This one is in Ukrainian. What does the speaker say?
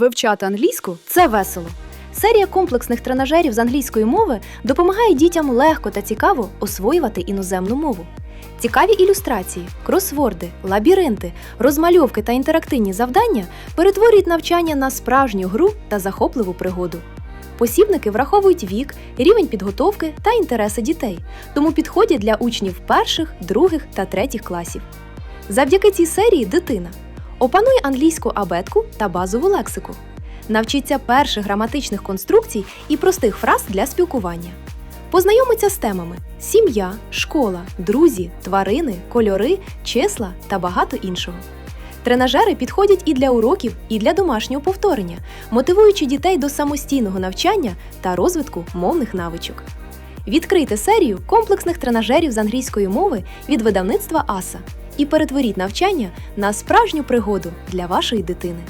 Вивчати англійську це весело. Серія комплексних тренажерів з англійської мови допомагає дітям легко та цікаво освоювати іноземну мову. Цікаві ілюстрації, кросворди, лабіринти, розмальовки та інтерактивні завдання перетворюють навчання на справжню гру та захопливу пригоду. Посібники враховують вік, рівень підготовки та інтереси дітей, тому підходять для учнів перших, других та третіх класів. Завдяки цій серії дитина опанує англійську абетку та базову лексику, навчиться перших граматичних конструкцій і простих фраз для спілкування. Познайомиться з темами сім'я, школа, друзі, тварини, кольори, числа та багато іншого. Тренажери підходять і для уроків, і для домашнього повторення, мотивуючи дітей до самостійного навчання та розвитку мовних навичок. Відкрийте серію комплексних тренажерів з англійської мови від видавництва АСА і перетворіть навчання на справжню пригоду для вашої дитини.